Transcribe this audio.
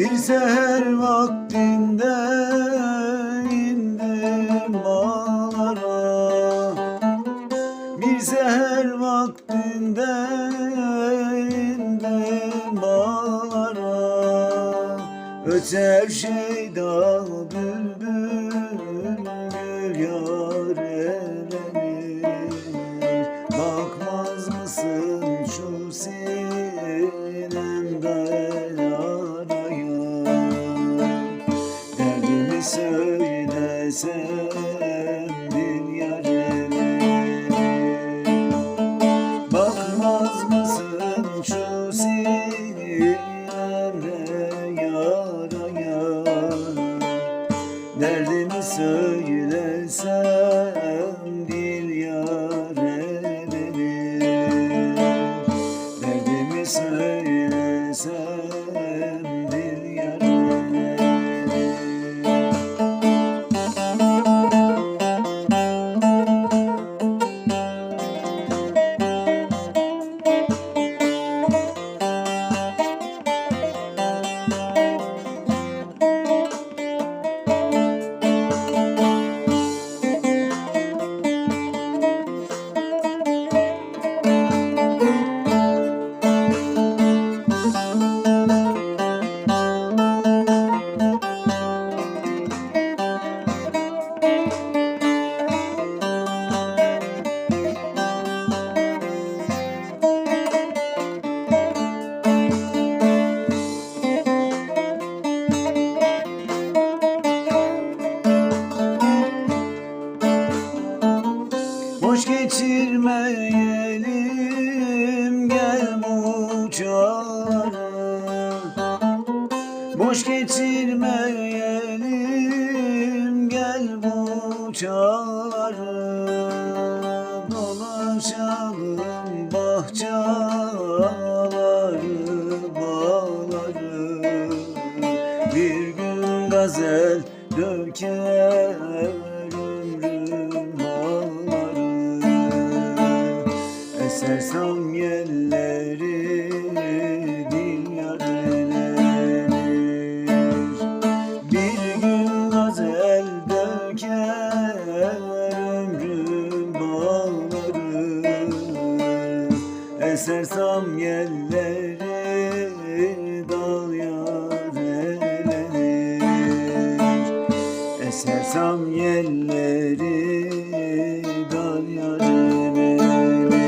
Bir seher vaktinde indim bağlara Bir seher vaktinde indim bağlara Öter şeyda bülbül gül yar erenir Bakmaz mısın şu sinemde söylesem yarene Bakmaz mısın şu sinemde yaraya Derdimi söylesem dil yâre verir Derdimi söylesem geçirmeyelim gel bu çağrı Boş geçirmeyelim gel bu çağrı Dolaşalım bahçaları bağları Bir gün gazel döker Eser sam yelleri dil yarelenir Bir gün gazel döker ömrüm bağları. Eser sam yelleri dal yarelenir Eser sam yelleri dal yarelenir